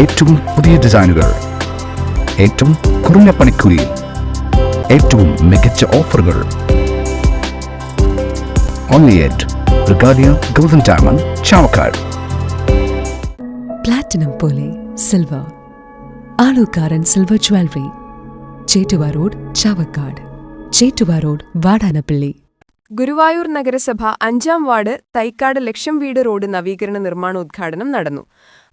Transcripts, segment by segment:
ഏറ്റവും പുതിയ ഡിസൈനുകൾ. ഏറ്റവും കുറഞ്ഞ പണിക്കൂലിയിൽ ഏറ്റവും മികച്ച ഓഫറുകൾ. Only at Regalia golden diamond Chavakkad platinum പോലെ silver Alukkaran silver jewellery Chettuva road Chavakkad Chettuva road Vadanappally Guruvayur നഗരസഭ അഞ്ചാം വാർഡ് തൈക്കാട് ലക്ഷം വീട് റോഡ് നവീകരണ നിർമ്മാണോദ്ഘാടനം നടന്നു.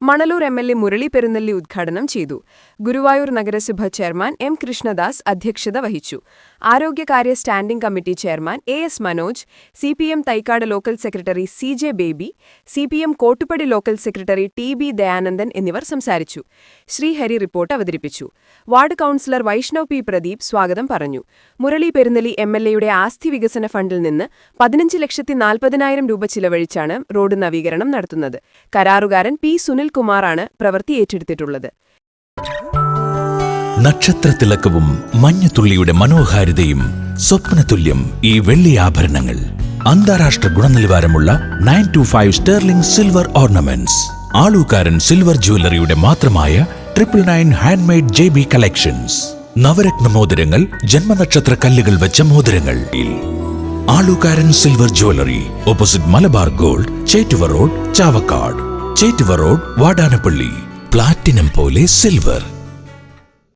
Manalur M L A Murali Perunnelli ഉദ്ഘാടനം ചെയ്തു. ഗുരുവായൂർ നഗരസഭ ചെയർമാൻ എം കൃഷ്ണദാസ് അധ്യക്ഷത വഹിച്ചു. ആരോഗ്യകാര്യ standing committee chairman A S Manoj C P M Thaikkad local secretary C J Baby C P M Kottupadi local secretary T B Dayanandan എന്നിവർ സംസാരിച്ചു. Sreehari report അവതരിപ്പിച്ചു. Ward councillor Vaishnav P Pradeep സ്വാഗതം പറഞ്ഞു. Murali പെരുന്നെലി M L എയുടെ ആസ്തി വികസന ഫണ്ടിൽ നിന്ന് പതിനഞ്ച് ലക്ഷത്തി നാൽപ്പതിനായിരം രൂപ ചിലവഴിച്ചാണ് റോഡ് നവീകരണം നടത്തുന്നത്. കരാറുകാരൻ പി സുനിൽകുമാറാണ് പ്രവൃത്തി ഏറ്റെടുത്തിട്ടുള്ളത്. നക്ഷത്രത്തിളക്കവും മഞ്ഞത്തുള്ളിയുടെ മനോഹാരിതയും സ്വപ്നതുല്യം ഈ വെള്ളി ആഭരണങ്ങൾ. അന്താരാഷ്ട്ര ഗുണനിലവാരമുള്ള nine two five sterling silver ornaments. Alukkaran silver ജ്വല്ലറിയുടെ മാത്രമായ triple nine handmade J B collections. Navratna മോതിരങ്ങൾ ജന്മനക്ഷത്ര കല്ലുകൾ വെച്ച മോതിരങ്ങൾ. Alukkaran silver jewellery opposite Malabar gold Chettuva road Chavakkad. Chettuva road Vadanappally. Platinum പോലെ സിൽവർ.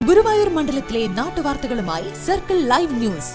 ഗുരുവായൂർ മണ്ഡലത്തിലെ നാട്ടുവാർത്തകളുമായി സർക്കിൾ ലൈവ് ന്യൂസ്.